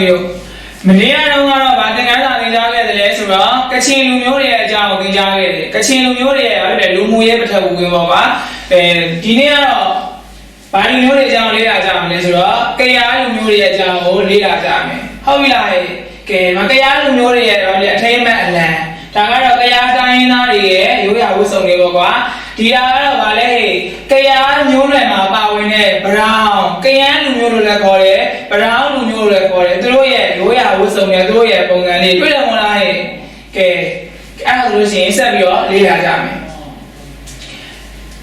မီတို့မနေ့ကတော့ကတော့ဗာသင်္ကန်းစာသင်ကြားခဲ့တယ်လဲဆိုတော့ကချင်လူမျိုးတွေရဲ့အကြောင်းကိုသင်ကြားခဲ့တယ်ကချင်လူမျိုးတွေရဲ့ဘာဖြစ်လဲလူမှုရေးပထဝီဝင်ပေါ်မှာအဲဒီနေ့ကတော့ဘာလူမျိုးတွေအကြောင်းလေ့လာကြမလဲဆိုတော့ကရားလူမျိုးတွေရဲ့အကြောင်းကိုလေ့လာကြမယ်ဟုတ်ပြီလားဟဲ့ကဲမကရားလူမျိုးတွေရဲ့ဘာလဲအထိမ့်မဲ့အလံဒါကတော့ကရားတိုင်းရင်းသားတွေရဲ့ရိုးရာဝတ်စုံတွေပေါ့ကွာ ဒီဟာကတော့ဗာလဲဟဲ့ကရားမျိုးနွယ်မှာပါဝင်တဲ့ brown ကရန်လူမျိုးလို့လည်းခေါ်တယ် brown လူမျိုးလို့လည်းခေါ်တယ်သူတို့ရဲ့ရိုးရာဝတ်စုံတွေသူတို့ရဲ့ပုံစံလေးတွေ့တယ်မလားဟဲ့ကဲအဲ့ဒါဆိုလို့ရှိရင်ဆက်ပြီးတော့လေ့လာကြမယ်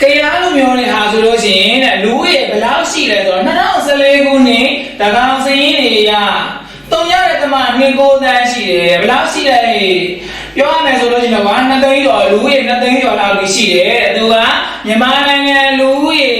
ကရန်လူမျိုးတွေဟာဆိုလို့ရှိရင်တဲ့လူရဲ့ဘယ်လောက်ရှိလဲဆိုတော့2014ခုနှစ်တကောင်စရင်တွေရတုံရတဲ့တမနှစ်ကိုတန်းရှိတယ်ဘယ်လောက်ရှိလဲ ပြောရမယ်ဆိုလို့ရှိရင်တော့2သိန်းကျော်လူရဲ့2သိန်းကျော်လောက်ရှိတယ်သူကမြန်မာနိုင်ငံလူရဲ့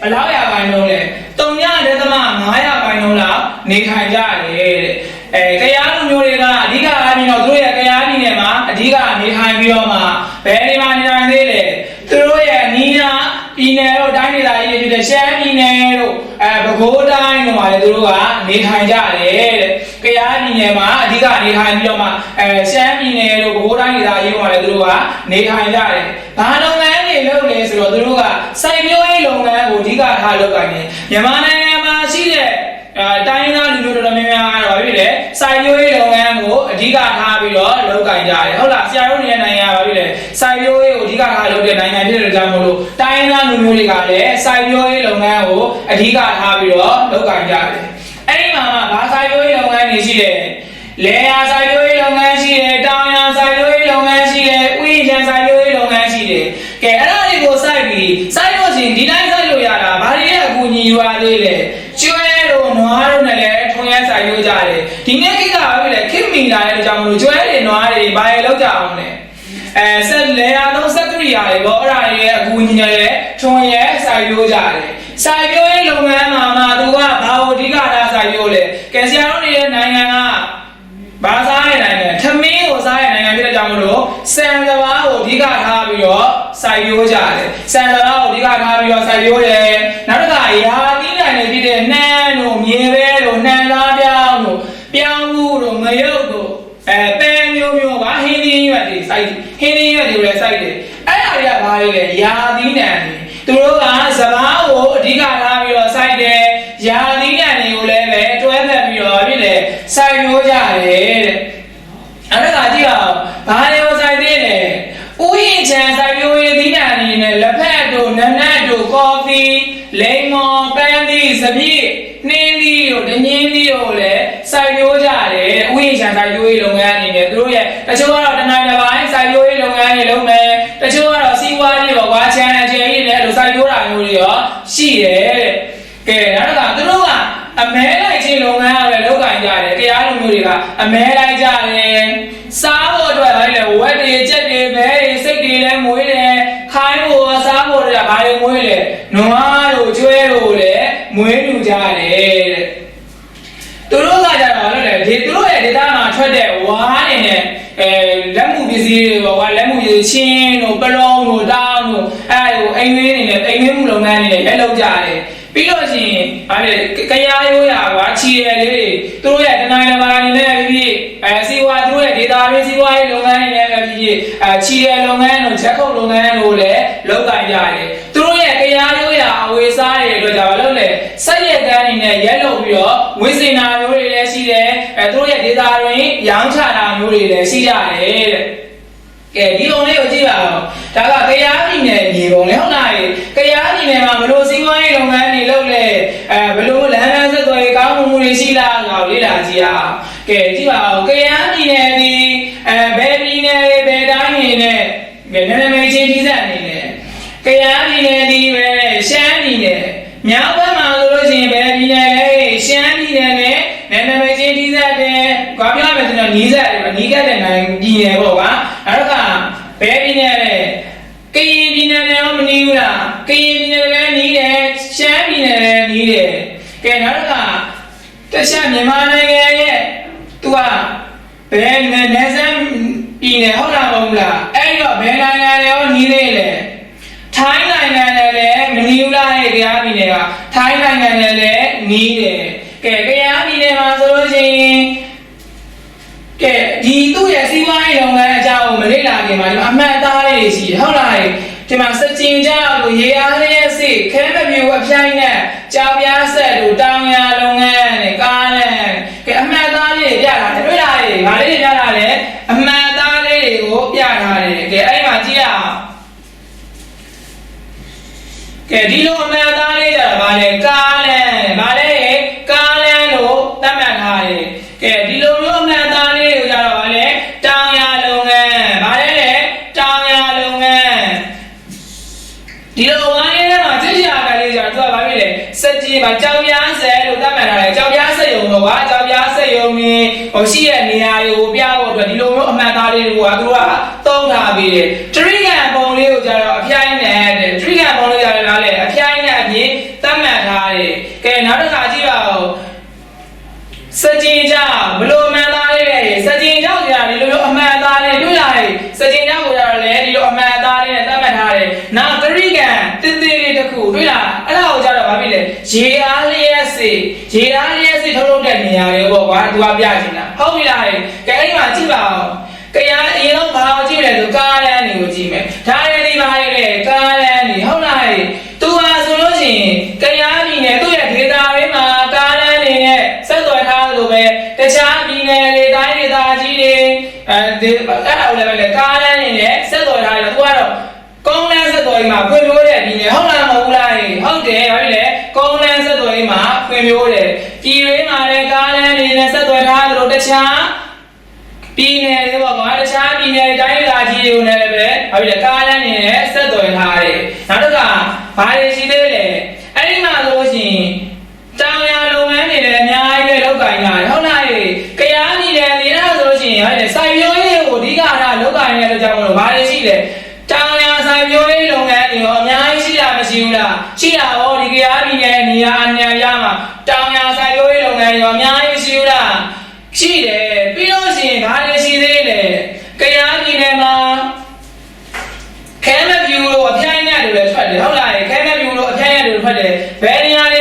ဘယ်လောက်ရပိုင်းလုံးလဲတုံရတဲ့တမ900ပိုင်းလုံးလောက်နေထိုင်ကြတယ်တဲ့အဲကရားလူမျိုးတွေကအဓိကအားဖြင့်တော့သူတို့ရဲ့ကရားပြည်နယ်မှာအဓိကနေထိုင်ပြီးတော့မှဘယ်နေမှာနေထိုင်သေးလဲသူတို့ရဲ့နီးနားပြည်နယ်တို့တိုင်းဒေသကြီးတွေဖြစ်တဲ့ရှမ်းပြည်နယ်တို့ အဲပဲခူးတိုင်းတို့မှာလည်းသူတို့ကနေထိုင်ကြတယ်တဲ့ကရားပြည်နယ်မှာအဓိကနေထိုင်ပြီးတော့မှအဲရှမ်းပြည်နယ်တို့ပဲခူးတိုင်းဒေသကြီးတို့မှာလည်းသူတို့ကနေထိုင်ကြတယ်ဘာလုပ်ငန်းတွေလုပ်လဲဆိုတော့သူတို့ကစိုက်ပျိုးရေးလုပ်ငန်းကိုအဓိကထားလုပ်ကိုင်နေမြန်မာနိုင်ငံမှာရှိတဲ့အဲတိုင်းသားလူမျိုးတော်တော်များများကတော့ဖြစ်တယ်စိုက်ပျိုးရေးလုပ်ငန်းကိုအ ဓိကထားပြီးတော့လုပ်ကိုင်ကြတယ်ဟုတ်လားဆရာတို့နေတဲ့နိုင်ငံကဖြစ်တယ်စိုက်ပျိုးရေးကိုအဓိကထားလုပ်တဲ့နိုင်ငံဖြစ်တဲ့ကြောင့်မို့လို့တိုင်းသားလူမျိုးတွေကလည်းစိုက်ပျိုးရေးလုပ်ငန်းကိုအဓိကထားပြီးတော့လုပ်ကိုင်ကြတယ်အဲ့ဒီမှာမှဘာစိုက်ပျိုးရေးလုပ်ငန်းတွေရှိတယ်လေယာစိုက်ပျိုးရေးလုပ်ငန်းရှိတယ်တောင်ယာစိုက်ပျိုးရေးလုပ်ငန်းရှိတယ်ဥယျာဉ်စိုက်ပျိုးရေးလုပ်ငန်းရှိတယ်ကဲအဲ့ဒါတွေကိုစိုက်ပြီးစိုက်လို့ရှိရင်ဒီတိုင်းစိုက်လို့ရတာဘာတွေရဲ့အကူအညီယူရသေးလဲကျွဲတို့နွားတို့နဲ့လည်း ထွန်ရဲစိုက်လို့ကြတယ်ဒီနေ့ကိစ္စကပဲလေခင်မီလာတဲ့ကြောင့်မလို့ကျွဲတွေနွားတွေဘာတွေလောက်ကြအောင်လဲအဲဆက်လေယာသုံးစက်ကရိယာတွေပေါ့အဲ့ဒါတွေရဲ့အကူအညီနဲ့လည်းထွန်ရဲစိုက်လို့ကြတယ်စိုက်ပျိုးရေးလုပ်ငန်းမှာမှသူကဘာကိုအဓိကထားစိုက်ပျိုးလဲကဲဆရာတို့နေတဲ့နိုင်ငံကဘာစားရနိုင်ငံထမင်းကိုစားရနိုင်ငံဖြစ်တဲ့ကြောင့်မလို့စံစဘာကိုအဓိကထားပြီးတော့စိုက်ပျိုးကြတယ်စံစဘာကိုအဓိကထားပြီးတော့စိုက်ပျိုးတယ်နောက်တစ်ခါရာသီးနိုင်ငံဖြစ်တဲ့နှမ်း တို့မြေပဲတို့နှမ်းသားပြောင်းတို့ပြောင်းမှုတို့ငရုတ်တို့အဲပဲမျိုးမျိုးပါဟင်းသီးရွက်တွေစိုက်ဟင်းသီးရွက်တွေလည်းစိုက်တယ်အဲ့ဒါတွေကဘာတွေလဲရာသီးနိုင်ငံတွေသူတို့ကစဘာကိုအဓိကထားပြီးတော့စိုက်တယ်ရာသီးနိုင်ငံတွေကိုလည်းပဲတွဲဖက်ပြီးတော့ဖြစ်တယ်စိုက်ပျိုးကြတယ်တဲ့ အဲ့ဒါကကြည့်အောင်ဘာတွေကိုစိုက်သေးလဲဥယျာဉ်ချံစိုက်ပျိုးရေးသီးနှံအနေနဲ့လက်ဖက်တို့နနတ်တို့ကော်ဖီလိမ္မော်ပန်းသီးစပြည့်နှင်းသီးတို့ဒညင်းသီးတို့လည်းစိုက်ပျိုးကြ တယ်ဥယျာဉ်ချံစိုက်ပျိုးရေးလုပ်ငန်းအနေနဲ့သူတို့ရဲ့တချို့ကတော့တနိုင်တစ်ပိုင်းစိုက်ပျိုးရေးလုပ်ငန်းတွေလုပ်မယ်တချို့ကတော့စီးပွားရေးပေါ့ကွာချမ်းအကျယ်ကြီးလည်းအဲ့လိုစိုက်ပျိုးတာမျိုးတွေရောရှိတယ်တဲ့ကဲနောက်တစ်ခါသူတို့ကအမဲလိုက်ခြင်းလုပ်ငန်းကလည်းလုပ်ကင်ကြတယ်တရားလူမျိုးတွေကအမဲလိုက်ကြတယ်စားဖို့အတွက်လည်းလေဝက်တွေကြက်တွေဘဲတွေစိတ်တွေလည်းမွေးတယ်ခိုင်းဖို့စားဖို့တွေကဘာတွေမွေးလဲနွားတို့ကျွဲတို့လည်းမွေးလူကြတယ်တဲ့သူတို့ကကြတော့လည်းဒီသူတို့ရဲ့ဒေတာမှာ ထွက်တဲ့ဝါးနေနဲ့အဲလက်မှုပစ္စည်းတွေပေါ့ကွာလက်မှုပစ္စည်းချင်းတို့ပလုံးတို့တောင်းတို့အဲဟိုအိမ်ဝင်းနေနဲ့အိမ်ဝင်းမှုလုပ်ငန်းတွေလည်းလုပ်ကြတယ်ပြီးတော့ရှင်ဗါလေကရားရိုးရာကွာချီရယ်လေးတွေသူတို့ရဲ့တနိုင်တစ်ပါးအနေနဲ့ပြီးအဲစီဝါသူတို့ရဲ့ဒေတာရင်းစီဝါရေးလုပ်ငန်းတွေနဲ့ပြီးပြီးအဲချီရယ်လုပ်ငန်းတို့ချက်ခုတ်လုပ်ငန်းတို့လည်းလုပ်ကိုင်ကြတယ်သူ တို့ရဲ့ကရားရိုးရာအဝေစားတွေအတွက်ကြောင့်လုပ်လေစက်ရက်ကန်းနေနဲ့ရက်လုပ်ပြီးတော့ဝိစင်နာမျိုးတွေလည်းရှိတယ်အဲသူတို့ရဲ့ဒေတာရင်းရောင်းချတာမျိုးတွေလည်းရှိကြတယ်တဲ့ကဲဒီပုံလေးကိုကြည့်ပါဦးဒါကကြားပြည်နယ်မြေပုံလေဟုတ်လားကြားပြည်နယ်မှာဘလို့စီးပွားရေးလုပ်ငန်းတွေလုပ်လဲအဲဘလို့လမ်းလမ်းဆက်သွယ်ရေးကောင်းမှုတွေရှိလားငါလေ့လာကြည့်အောင်ကဲကြည့်ပါဦးကြားပြည်နယ်ဒီအဲဘယ်ပြည်နယ်တွေဘယ်တိုင်းနေနဲ့ကဲနည်းနည်းလေးချင်းကြီးစက်အနေ နဲ့ကြားပြည်နယ်ဒီပဲရှမ်းပြည်နယ်မြောက်ဘက်မှာဆိုလို့ရှိရင်ဘယ်ပြည်နယ်လဲရှမ်းပြည်နယ်နဲ့နည်းနည်းလေးချင်းကြီးစက်တယ်ကြွားပြမယ်ဆိုတော့နီးစက်တယ်နီးကတဲ့နိုင်ငံပြည်နယ်ပေါ့ကွာအဲ့တော့ကဘယ်ပြည်နယ်လဲကရင်ပြည်နယ်နဲ့ရောမနီးဘူးလားကရင်ပြည်နယ်လည်းနီးတယ်ရှမ်းပြည်နယ်လည်းနီးတယ်ကဲနောက်တော့ကတခြားမြန်မာနိုင်ငံရဲ့သူကဘယ်နယ်နယ်စပ်ပြည်နယ်ဟုတ်လားမဟုတ်လားအဲ့တော့ဘယ်နိုင်ငံလဲရောနီးသေးလဲထို င်းနိုင်ငံနဲ့လည်းမနီးဘူးလားရဲ့တရားပြည်နယ်ကထိုင်းနိုင်ငံနဲ့လည်းနီးတယ်ကကဲကရပြည်နယ်မှာဆိုလို့ရှိရင်ကဲဒီသူ့ရဲ့စီးပွားရေးလုပ်ငန်းအကြောင်းကိုမလေ့လာခင်မှာဒီမှာအမှတ်အသားလေးတွေရှိတယ်ဟုတ်လားဒီမှာစကြင်ကြောက်လို့ရေအားလေးရဲ့စိခဲမပြူအပြိုင်နဲ့ကြောင်ပြားဆက်လို့တောင်ရလုပ်ငန်းနဲ့ကားနဲ့ကဲအမှတ်အသားလေးတွေပြတာတွေ့လားလေဗာလေးတွေပြတာလေအမှတ်အသားလေးတွေကိုပြထားတယ်ကဲအဲ့မှာကြည့်ရအောင် ကဲဒီလိုအမှန်အသားလေးကြတာဗာလဲကားလန်းဗာလဲကားလန်းလို့သတ်မှတ်ထားတယ်ကဲဒီလိုမျိုးအမှန်အသားလေးကိုကြတော့ဗာလဲတောင်ရလုပ်ငန်းဗာလဲလေတောင်ရလုပ်ငန်းဒီလိုဝိုင်းထဲမှာကြည့်ရတာလေးကြတော့သူကဗာပြီလေစက်ကြီးမှာကြောင်ပြားဆယ်လို့သတ်မှတ်ထားတယ်ကြောင်ပြားဆက်ယုံတော့ကွာကြောင်ပြားဆက်ယုံနေဟိုရှိရဲ့နေရာတွေကိုပြဖို့အတွက်ဒီလိုမျိုးအမှန်အသားလေးတွေကသူကသုံးထားပြီးတယ်တရိကံပုံလေးကိုကြတော့အပြိုင်နဲ့တဲ့တရိကံပုံလေးကြတော့လားလေအပြိုင်နဲ့အပြင်သတ်မှတ်ထားတယ်ကဲနောက်တစ်ခါကြည့်ပါဦး စကြင်ကြောင့်ဘလို့အမှန်သားလေးလေစကြင်ကြောင့်ကြာဒီလိုလိုအမှန်သားလေးတွေ့ရတယ်စကြင်ကြောင့်ကိုရတော့လေဒီလိုအမှန်သားလေးနဲ့သတ်မှတ်ထားတယ်နောက်တရိကံတင်းသေးလေးတစ်ခုတွေ့လားအဲ့ဒါကိုကြတော့ဗာပြီလေရေအားလျက်စီရေအားလျက်စီထုတ်လုပ်တဲ့နေရာတွေပေါ့ကွာသူကပြချင်တာဟုတ်ပြီလားကဲအဲ့ဒီမှာကြည့်ပါဦးကရအရင်တော့ဘာကိုကြည့်လဲဆိုကားလမ်းတွေကိုကြည့်မယ်ဒါရည်ဒီပါလေကားလမ်းတွေဟုတ်လားသူဟာဆိုလို့ရှိရင်ကရပြည်နယ်သူ့ရဲ့ဒေတာတွေမှာ လိုပဲတခြားပြည်နယ်တွေတိုင်းဒေသကြီးတွေအဲဒီအဲ့ဒါကိုလည်းပဲလေကားလမ်းတွေနဲ့ဆက်သွယ်ထားတယ်သူကတော့ကုန်းလမ်းဆက်သွယ်ရေးမှာဖွံ့ဖြိုးတဲ့ပြည်နယ်ဟုတ်လားမဟုတ်လားဟုတ်တယ်ဟုတ်ပြီလေကုန်းလမ်းဆက်သွယ်ရေးမှာဖွံ့ဖြိုးတယ်ပြည်တွင်းမှာလည်းကားလမ်းတွေနဲ့ဆက်သွယ်ထားသလိုတခြားပြည်နယ်တွေပေါ့ကွာတခြားပြည်နယ်တိုင်းဒေသကြီးတွေကိုလည်းပဲဘာဖြစ်လဲကားလမ်းနေနဲ့ဆက်သွယ်ထားတယ်နောက်တစ်ခါဘာတွေရှိသေးလဲအဲ့ဒီမှာဆိုလို့ရှိရင်တောင်ယာလုပ်ငန်းတွေလည်းအများကြီးပဲလုပ်ကို င်ကြတယ်ဟုတ်လားကရားပြည်နယ်ဒီအဲ့ဒါဆိုလို့ရှိရင်ဟုတ်တယ်စိုက်ပျိုးရေးကိုအဓိကထားလုပ်ကိုင်ရတဲ့ကြောင့်မလို့ဘာတွေရှိလဲတောင်ယာစိုက်ပျိုးရေးလုပ်ငန်းတွေရောအများကြီးရှိတာမရှိဘူးလားရှိတာဟောဒီကရားပြည်နယ်နေရာအနှံရမှာတောင်ယာစိုက်ပျိုးရေးလုပ်ငန်းတွေရောအများကြီးမရှိဘူးလားရှိတယ်ပြီးတော့ရှင်ဘာလဲရှိသေးလဲကရားပြည်နယ်မှာခဲမပြူလို့အပြိုင်နဲ့တွေထွက်တယ်ဟုတ်လားခဲမပြူလို့အပြိုင်နဲ့တွေထွက်တယ်ဘယ်နေရာတွေ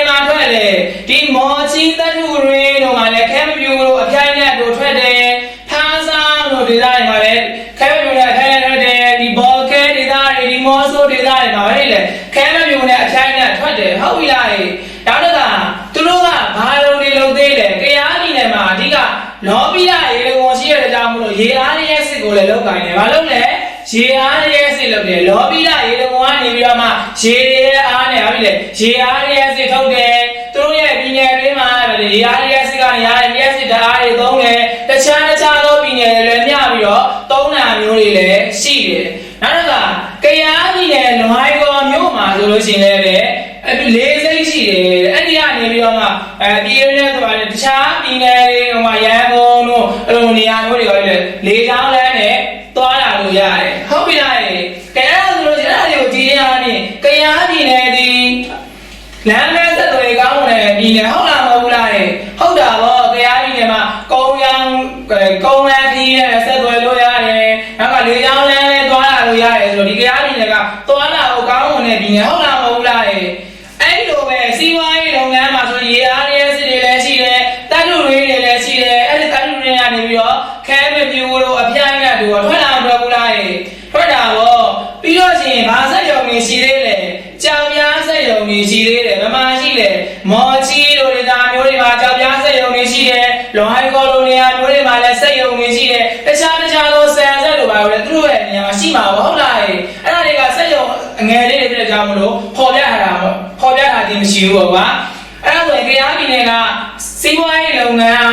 မှာထွက်လဲဒီမော်ချီတတ်ထုရင်းတို့မှာလည်းခဲမပြူလို့အပြိုင်နဲ့တို့ထွက်တယ်ဖားဆောင်တို့ဒေသတွေမှာလည်းခဲမပြူနဲ့အပြိုင်နဲ့ထွက်တယ်ဒီဘော်ကဲဒေသတွေဒီမော်ဆိုဒေသတွေမှာပဲလေခဲမပြူနဲ့အပြိုင်နဲ့ထွက်တယ်ဟုတ်ပြီလားနောက်တစ်ခါသူတို့ကဘာလုံးတွေလုပ်သေးလဲကရားပြည်နယ်မှာအဓိကလောဘီယာရေလုံဝန်ရှိရတဲ့ကြောင့်မလို့ရေအားရဲ့စစ်ကိုလည်းလောက်ကိုင်းတယ်။ဘာလို့လဲ။ရေအားရဲ့စစ်လုပ်တယ်။လောဘီယာရေလုံဝန်ကနေပြီးတော့မှရေရဲ့အားနဲ့ဟုတ်ပြီလေ။ရေအားရဲ့စစ်ထုတ်တယ်။သူတို့ရဲ့ပြည်နယ် တွေမှာရေအားရဲ့စစ်ကနေရတဲ့လျှက်စစ်ဓာတ်တွေသုံးတယ်။တခြားတခြားသောပြည်နယ်တွေလည်းမျှပြီးတော့သုံးတာမျိုးတွေလည်းရှိတယ်။နောက်တစ်ခါကရားပြည်နယ်လွိုင်းကော်မြို့မှာဆိုလို့ရှိရင်လည်းအဲ့ဒီလေးစိတ်ရှိတယ်အဲ့ဒီကနေပြီးတော့မှအဲပြည်ရင်းနဲ့ဆိုတာလေတခြားပြည်နယ်တွေဟိုမှာရန်ကုန်တို့အဲ့လိုနေရာမျိုးတွေကလည်းလေချောင်းလမ်းနဲ့သွားလာလို့ရတယ်ဟုတ်ပြီလားကဲအဲ့ဒါဆိုလို့ရှိရင်အဲ့ဒါတွေကိုကြည့်ရရင်ကရားပြည်နယ်ဒီလမ်းမဲဆက်သွယ်ကောင်းတယ်ပြည်နယ်ဟုတ်လားမဟုတ်လားဟုတ်တာဗောကရားပြည်နယ်မှာကုန်းရန်ကုန်းလမ်းကြီးနဲ့ဆက်သွယ်လို့ရတယ်နောက်ကလေချောင်းလမ်းနဲ့သွားလာလို့ရတယ်ဆိုတော့ဒီကရားပြည်နယ်ကသွားလာဖို့ကောင်းတဲ့ပြည်နယ်ဟုတ်လားမဟုတ်လား အဲ့ဒီလိုပဲစီးပွားရေးလုပ်ငန်းမှာဆိုရေအားရဲစစ်တွေလည်းရှိတယ်တတ်လူတွေလည်းရှိတယ်အဲ့ဒီတတ်လူတွေကနေပြီးတော့ခဲမပြူလို့အပြိုင်ကတူတော့ထွက်လာတော့ဘူးလားထွက်တာဗောပြီးတော့ရှင်ဘာဆက်ယုံနေရှိသေးလဲကြောင်ပြားဆက်ယုံနေရှိသေးတယ်မမရှိလေမော်ချီတို့ဒေသမျိုးတွေမှာကြောင်ပြားဆက်ယုံနေရှိတယ်လွန်ဟိုင်ကော်လိုနေရာမျိုးတွေမှာလည်းဆက်ယုံနေရှိတယ်တခြားတခြားသောဆန်ဆက်တို့ပါပဲသူတို့ရဲ့နေရာမှာရှိမှာဗောဟုတ်လားအဲ့ဒါတွေကဆက်ယုံအငယ်လေးတွေဖြစ်တဲ့ကြောင့် မလို့ပေါ်ပြထားတာဗောခေါ်ပြတာဒီမရှိဘူးပေါ့ကွာအဲ့ဒါဆိုရင်ကြားပြည်နယ်ကစီးပွားရေးလုပ်ငန်း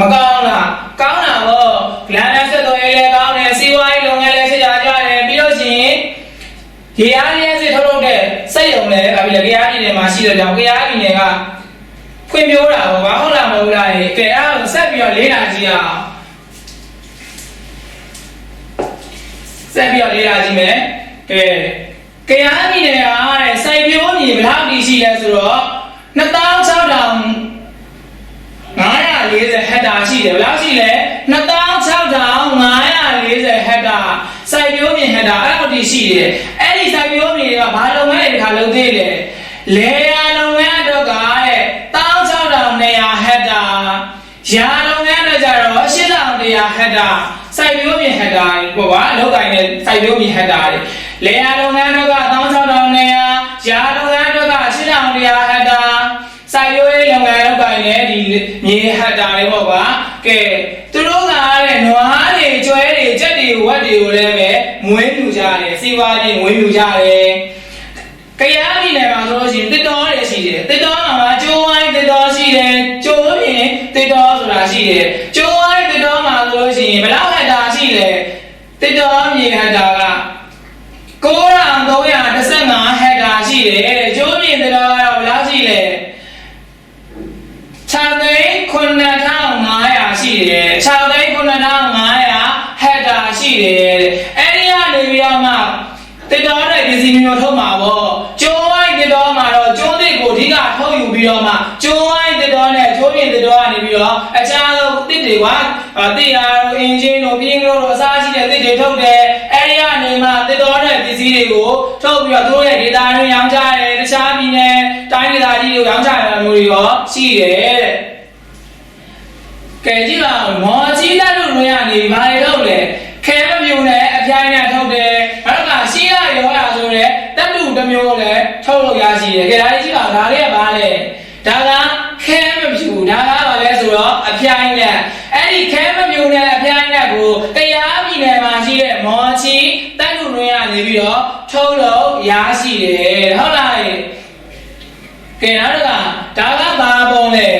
မကောင်းလားကောင်းတာပေါ့လမ်းလမ်းဆက်သွယ်ရေးလည်းကောင်းတယ်စီးပွားရေးလုပ်ငန်းလည်းဖြစ်ကြကြတယ်ပြီးလို့ရှိရင်ရေအားရဲစစ်ထုတ်လုပ်တဲ့စက်ရုံလည်းအပြင်ကြားပြည်နယ်မှာရှိတဲ့ကြောင့်ကြားပြည်နယ်ကဖွံ့ဖြိုးတာပေါ့ကွာဟုတ်လားမဟုတ်လားကဲအဲ့ဒါဆက်ပြီးတော့လေးလာကြည့်အောင်ဆက်ပြီးတော့လေးလာကြည့်မယ်ကဲ ကရားပြည်နယ်ကတဲ့စိုက်ပျိုးမြေဘယ်လောက်ကြီးရှိလဲဆိုတော့26,540ဟက်တာရှိတယ်ဘယ်လောက်ရှိလဲ26,540ဟက်တာစိုက်ပျိုးမြေဟက်တာအဲ့လောက်ကြီးရှိတယ်အဲ့ဒီစိုက်ပျိုးမြေတွေကဘာလုပ်ငန်းတွေတခါလုပ်သေးလဲလေယာလုပ်ငန်းအတွက်ကတဲ့16,200ဟက်ရာလုပ်ငန်းတော့ကြတော့ရှင်းအောင်တရားဟက်တာစိုက်ပျိုးမြေဟက်တာပေါ့ကွာအလုပ်ကိုင်းနဲ့စိုက်ပျိုးမြေဟက်တာတွေ လေယာလုပ်ငန်းတော့က16000နေရာရာလုပ်ငန်းတော့ကရှင်းအောင်တရားဟက်တာစိုက်ပျိုးရေးလုပ်ငန်းလုပ်ကိုင်းနဲ့ဒီမြေဟက်တာတွေပေါ့ကွာကဲသူတို့ကတဲ့နွားတွေကျွဲတွေကြက်တွေဝက်တွေကိုလည်းပဲမွေးမြူကြတယ်စီးပွားရေးမွေးမြူကြတယ်ကရားပြည်နယ်မှာဆိုလို့ရှိရင်တစ်တော်ရရှိတယ်တစ်တော်မှာကျိုးဝိုင်းတစ်တော်ရှိတယ်ကျိုးပြင်တစ်တော်ဆိုတာရှိတယ်ကျိုးဝိုင်းတစ်တော်မှာဆိုလို့ရှိရင်ဘယ်လောက်ဟက်တာရှိလဲတစ်တော်မြေဟက်တာက 9315ဟက်တာရှိတယ်တဲ့ကျိုးပြင်တစ်တော်ကတော့ဘယ်လောက်ရှိလဲ6သိန်း9500ရှိတယ်6သိန်း9500ဟက်တာရှိတယ်တဲ့အဲ့ဒီကနေပြီးတော့မှတစ်တော်တဲ့ပစ္စည်းမျိုးထုတ်မှာပေါ့ကျိုးဝိုင်းတစ်တော်မှာတော့ကျိုးသစ်ကိုအဓိကထုတ်ယူပြီးတော့မှကျိုးဝိုင်းတစ်တော်နဲ့ကျိုးပြင်တစ်တော်ကနေပြီးတော့အခြားသောတစ်တွေကတစ်ရာတို့အင်ဂျင်တို့ပြင်းကလေးတို့အစားရှိတဲ့တစ်တွေထုတ်တယ်အဲဒီကနေမှတစ်တော်တဲ့ပစ္စည်းတွေကို ထုတ်ပြီးတော့သူတို့ရဲ့ဒေတာတွေရောင်းကြတယ်တခြားပြည်နယ်တိုင်းဒေသကြီးတွေရောင်းကြတယ်မျိုးတွေရောရှိတယ်တဲ့ကဲကြည့်ပါဦးမော်ကြီးတက်လို့လွှဲရနေပြီဘာတွေထုတ်လဲခဲမမျိုးနဲ့အပြိုင်နဲ့ထုတ်တယ်နောက်ကရှင်းရရောရဆိုရဲတက်လူတစ်မျိုးလည်းထုတ်လို့ရရှိတယ်ကဲဒါလေးကြည့်ပါဦးဒါလေးကဘာလဲဒါကခဲမမျိုးဒါကဘာလဲဆိုတော့အပြိုင်နဲ့အဲ့ဒီခဲမမျိုးနဲ့အပြိုင်နဲ့ကိုတရားပြည်နယ်မှာရှိတဲ့မော်ကြီးတက်လူလွှဲရနေပြီးတော့ထုတ်လို့ ရရှိတယ်ဟုတ်လားကဲနောက်ကဒါကဘာပုံလဲ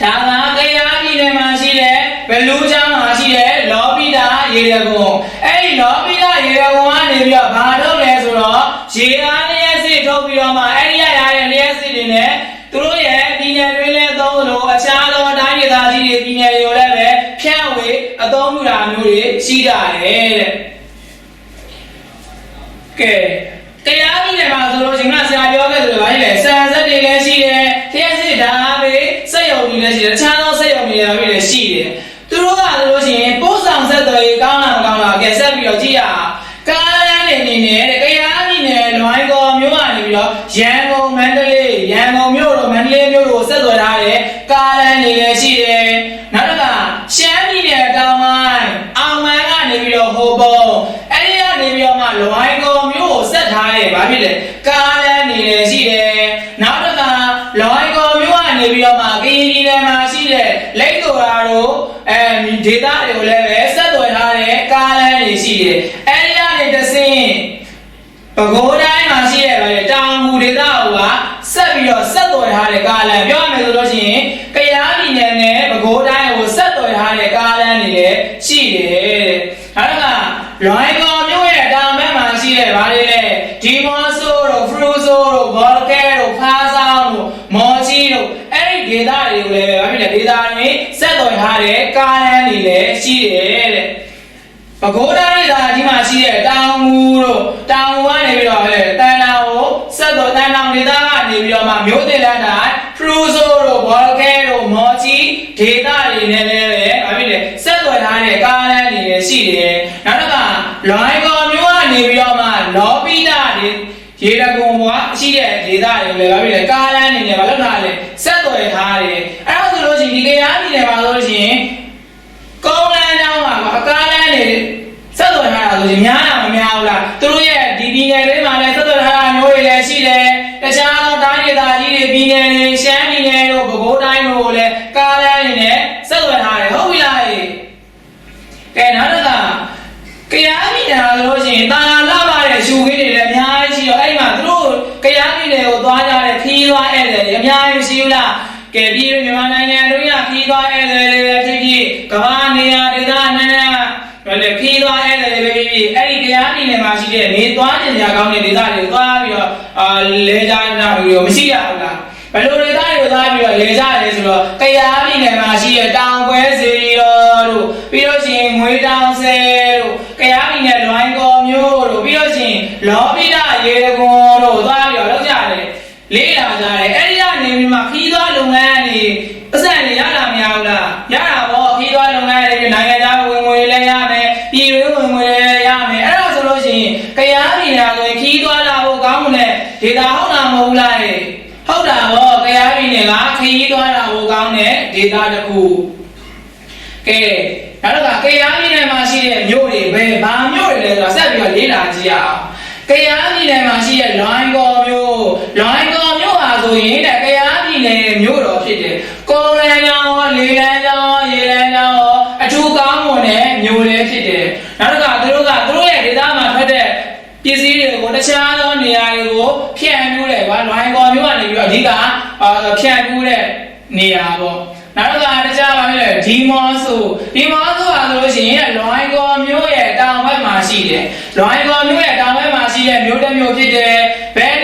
ဒါကတရားပြည်နယ်မှာရှိတဲ့ဘလူးချမ်းမှာရှိတဲ့လောပိတာရေရကုံအဲ့ဒီလောပိတာရေရကုံကနေပြီးတော့ဘာထုတ်လဲဆိုတော့ရေအားလျက်စစ်ထုတ်ပြီးတော့မှအဲ့ဒီရရတဲ့လျက်စစ်တွေနဲ့သူတို့ရဲ့ပြည်နယ်တွင်းလဲသုံးလို့အခြားသောတိုင်းဒေသကြီးတွေပြည်နယ်တွေကိုလည်းပဲဖြန့်ဝေအသုံးပြုတာမျိုးတွေရှိကြတယ်တဲ့ ကဲတရားပြည်နယ်မှာဆိုလို့ရှင်ကဆရာပြောခဲ့သလိုပါလေဆန်ဆက်တွေလည်းရှိတယ်လျှက်စစ်ဓာတ်ပဲစက်ရုံတွေလည်းရှိတယ်တခြားသောစက်ရုံတွေလည်းရှိတယ်သူတို့ကဆိုလို့ရှိရင်ပို့ဆောင်ဆက်သွယ်ရေးကောင်းလာမကောင်းလာကဲဆက်ပြီးတော့ကြည့်ရအောင်ကားလမ်းနေနေနဲ့တရားပြည်နယ်လွိုင်းကော်မြို့ကနေပြီးတော့ရန်ကုန်မန္တလေးရန်ကုန်မြို့တို့မန္တလေးမြို့တို့ဆက်သွယ်ထားတဲ့ကားလမ်းတွေလည်းရှိတယ်နောက်တစ်ခါရှမ်းပြည်နယ်တောင်ပိုင်းအောင်မန်းကနေပြီးတော့ဟိုပုံအဲ့ဒီကနေပြီးတော့မှလွိုင်းကော်မြို့ကိုဆက်ထား တယ်ဗာဖြစ်တယ်ကားလမ်းတွေလည်းရှိတယ်နောက်တစ်ခါလွိုင်းကော်မြို့ကနေပြီးတော့မှကရင်ပြည်နယ်မှာရှိတဲ့လိတ်တော်ရာတို့အဲဒီဒေသတွေကိုလည်းပဲဆက်သွယ်ထားတဲ့ကားလမ်းတွေရှိတယ်အဲ့ဒီကနေတစ်ဆင့်ပဲခူးတိုင်းမှာရှိတဲ့ဗါလေတောင်မူဒေသဟိုကဆက်ပြီးတော့ဆက်သွယ်ထားတဲ့ကားလမ်းပြောရမယ်ဆိုလို့ရှိရင်ကရားပြည်နယ်နဲ့ပဲခူးတိုင်းကိုဆက်သွယ်ထားတဲ့ကားလမ်းတွေလည်းရှိတယ်တဲ့။အဲဒါကလွိုင်းကော်မြို့ရဲ့တောင်ဘက်မှာရှိတဲ့ဗါလေလေ ဒီမော့ဆိုတို့ဖရူဆိုတို့ဘော်လကဲတို့ဖားဆောင်တို့မော်ချီတို့အဲ့ဒီဒေသတွေကိုလည်းဗါဖြစ်တယ်ဒေသတွေဆက်သွယ်ထားတဲ့ကားလမ်းတွေလည်းရှိတယ်တဲ့။ပဲခူးတိုင်းဒေသကြီးမှာရှိတဲ့တောင်မူတို့တောင်မူကနေပြီးတော့လေတန်တောင်ကိုဆက်တော်တန်တောင်ဒေသကနေပြီးတော့မှမြို့တင်လန်းတိုင်းဖရူဆိုတို့ဘော်လကဲတို့မော်ချီဒေသတွေနဲ့လည်းပဲဘာဖြစ်လဲဆက်တော်ထားတဲ့ကားလမ်းတွေလည်းရှိတယ်နောက်တစ်ခါလွိုင်းကော်မြို့ကနေပြီးတော့မှလောပိတာတွေ ရေတကုံဘွားရှိတဲ့ဒေသတွေလည်းဘာဖြစ်လဲကားလမ်းတွေနဲ့ဘာလို့ထားလဲဆက်တော်ထားတယ်အဲ့ဒါဆိုလို့ရှိရင်ဒီကရားပြည်နယ်မှာဆိုလို့ရှိရင်ကောင်းလန်းတောင်းပါကွာအကားလန်းနေဆက်သွယ်ထားတာဆိုရင်များတာမများဘူးလားသူတို့ရဲ့ဒီပြည်နယ်လေးမှာလည်းဆက်သွယ်ထားတာမျိုးတွေလည်းရှိတယ်တခြားသောတိုင်းဒေသကြီးတွေပြည်နယ်တွေရှမ်းပြည်နယ်တို့ပဲခူးတိုင်းတို့ကိုလည်းကားလန်းနေနဲ့ဆက်သွယ်ထားတယ်ဟုတ်ပြီလားဟေ့ကဲနောက်တစ်ခါကရားပြည်နယ်ဆိုလို့ရှိရင်တာယာလာပါတဲ့ရှူခင်းတွေလည်းအများကြီးရှိတော့အဲ့ဒီမှာသူတို့ ကရားပြည်နယ်ကိုသွားကြတဲ့ခီးသွားဧည့်သည်တွေအများကြီးရှိဘူးလားကဲပြည်မြန်မာနိုင်ငံတို့ရခီးသွားဧည့်သည်တွေဖြစ်ဖြစ်ကမ္ဘာနေရာဒေသနဲ့ဘယ်လဲခီးသွားဧည့်သည်တွေပဲဖြစ်ဖြစ်အဲ့ဒီတရားပြည်နယ်မှာရှိတဲ့နေသွားကျင်ကြကောင်းတဲ့ဒေသတွေသွားပြီးတော့အာလဲကြတာမျိုးမရှိရဘူးလားဘယ်လိုဒေသတွေကိုသွားပြီးတော့လဲကြတယ်ဆိုတော့တရားပြည်နယ်မှာရှိတဲ့တောင်ပွဲစီရောတို့ပြီးတော့ရှင်ငွေတောင်ဆယ်တို့တရားပြည်နယ်လွိုင်းကော်မျိုးတို့ပြီးတော့ရှင်လောပိဒရေကွန်တို့သွားပြီးတော့လောက်ကြတယ် လေးလာကြတယ်အဲ့ဒီက နေပြီးမှခီးသွားလုပ်ငန်းတွေပတ်စံတွေရတာမရဘူးလားရတာပေါ့ခီးသွားလုပ်ငန်းတွေနိုင်ငံခြားဝင်ငွေလည်းရမယ်ပြည်တွင်းဝင်ငွေလည်းရမယ်အဲ့ဒါဆိုလို့ရှိရင်ကရားပြည်နယ်ဆိုရင်ခီးသွားလာဖို့ကောင်းမလဲဒေတာဟုတ်တာမဟုတ်လားဟဲ့ဟုတ်တာပေါ့ကရားပြည်နယ်ကခရီးသွားတာဟိုကောင်းတဲ့ဒေတာတစ်ခုကဲနောက်တော့ကေယာပြည်နယ်မှာရှိတဲ့မြို့တွေဘယ်ဘာမြို့တွေလဲဆိုတာဆက်ပြီးတော့လေ့လာကြည့်ရအောင်ကေယာပြည်နယ်မှာရှိတဲ့လွိုင်းကော်မြို့လွိုင်းကော်မြို့ဟာဆိုရင်တဲ့ကေယာပြည် နယ်မြို့တော်ဖြစ်တယ်ကုန်းလန်းကြောင်းရောလေလန်းကြောင်းရောရေလန်းကြောင်းရောအထူးကောင်းမွန်တဲ့မြို့လည်းဖြစ်တယ်နောက်တော့သူတို့ကသူတို့ရဲ့ဒေသမှာထွက်တဲ့ပစ္စည်းတွေကိုတခြားသောနေရာတွေကိုဖြန့်ပြူးတယ်ကွာလွိုင်းကော်မျိုးကနေပြီးတော့အဓိကအာဖြန့်ပြူးတဲ့နေရာပေါ့နောက်တစ်ခါတခြားပါလေဒီမောဆိုဒီမောဆိုပါဆိုလို့ရှိရင်လွိုင်းကော်မျိုးရဲ့တောင်ဘက်မှာရှိတယ်လွိုင်းကော်မျိုးရဲ့တောင်ဘက်မှာရှိတဲ့မျိုးတစ်မျိုးဖြစ်တယ်ဘယ်န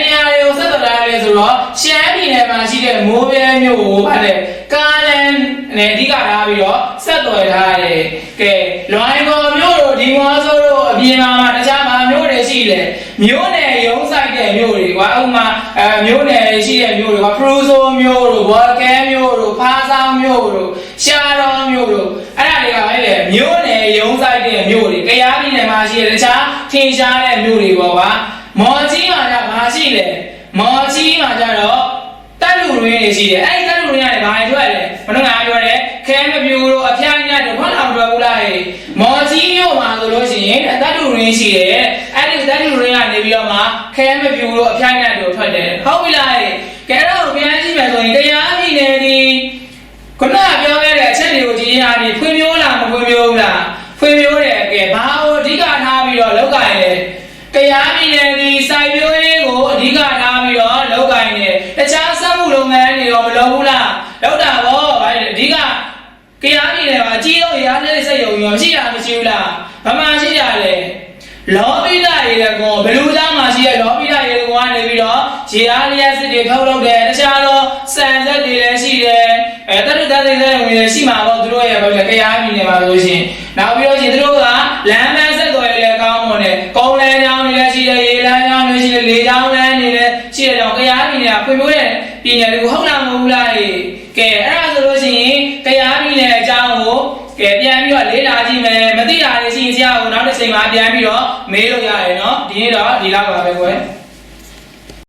ေရာတွေ ကိုဆက်သွယ်ထားလဲဆိုတော့ရှမ်းပြည်နယ်မှာရှိတဲ့မိုးပြဲမျိုးကိုဗါတယ်ကားလန်နဲ့အဓိကထားပြီးတော့ဆက်သွယ်ထားတယ်ကဲလွိုင်းကော်မျိုးတို့ဒီမောဆိုတို့အပြင်မှာတခြားမှာမျိုးတွေရှိတယ်မျိုးနယ်ရုံးဆိုင်တဲ့မျိုးတွေကွာဥပမာအဲမျိုးနယ်ရှိတဲ့မျိုးတွေကွာဖရူဆိုမျိုးတို့ဘော်ကဲမျိုးတို့ဖားဆောင်မျိုးတို့ရှာတော်မျိုးတို့အဲ့ဒါတွေကပဲလေမျိုးနယ်ရုံးဆိုင်တဲ့မျိုးတွေကရားပြည်နယ်မှာရှိတဲ့တခြားထင်ရှားတဲ့မျိုးတွေပေါ့ကွာမော်ကြီးမှာကဘာရှိလဲ မော်ကြီးမှာကျတော့တက်လူရင်းတွေရှိတယ်အဲ့ဒီတက်လူရင်းကနေဘာတွေထွက်လဲဘယ်တော့ငါပြောတယ်ခဲမပြူတို့အဖျားညတ်တို့ဘာလာမပြောဘူးလားဟဲ့မော်ကြီးမြို့မှာဆိုလို့ရှိရင်တက်လူရင်းရှိတယ်အဲ့ဒီတက်လူရင်းကနေပြီးတော့မှခဲမပြူတို့အဖျားညတ်တို့ထွက်တယ်ဟုတ်ပြီလားဟဲ့ကဲတော့ပြန်ကြည့်မယ်ဆိုရင်တရားပြည်နယ်ဒီခုနကပြောခဲ့တဲ့အချက်တွေကိုကြည့်ရပြီးဖွံ့ဖြိုးလားမဖွံ့ဖြိုးဘူးလားဖွံ့ဖြိုးတယ်ကဲဘာကိုအဓိကထားပြီးတော့လောက်ကရလဲတရားပြည်နယ်ဒီစိုက်ပျိုးရေးကိုအဓိကထားပြီးတော့လောက်ကင်တယ်တခြားစက်မှုလုပ် ငန်းတွေရောမလုပ်ဘူးလားလောက်တာဗောဗါအဓိကကြရားပြည်နယ်မှာအကြီးဆုံးရာနဲ့စက်ရုံရောမရှိတာမရှိဘူးလားဘာမှရှိကြလဲလောပိဒရေလကောဘယ်လိုကြောင့်မှရှိရလောပိဒရေလကောကနေပြီးတော့ရေအားလျက်စစ်တွေထုတ်လုပ်တယ်တခြားသောစံစက်တွေလည်းရှိတယ်အဲတတုတသိစက်ရုံတွေလည်းရှိမှာပေါ့သူတို့ရဲ့ဘာလဲကြရားပြည်နယ်မှာဆိုလို့ရှိရင်နောက်ပြီးတော့ရှင်သူတို့ကလမ်းမဆက်သွယ်လည်းကောင်းမွန်တယ်ကုန်းလမ်းကြောင်းတွေလည်းရှိတယ်ရေလမ်းကြောင်းတွေရှိတယ်လေကြောင်းလမ်းတွေလည်းရှိတယ်တော့ကြရားပြည်နယ်ကဖွံ့ဖြိုးတဲ့ပြည်နယ်တွေကိုဟုတ်လားမဟုတ်ဘူးလားကဲအဲ့ဒါဆိုလို့ရှိရင်တရားပြည်နယ်အကြောင်းကိုကဲပြန်ပြီးတော့လေ့လာကြည့်မယ်မသိတာတွေရှိရင်ဆရာကနောက်တစ် ချိန်မှာပြန်ပြီးတော့မေးလို့ရတယ်နော်ဒီနေ့တော့ဒီလောက်ပါပဲကွယ်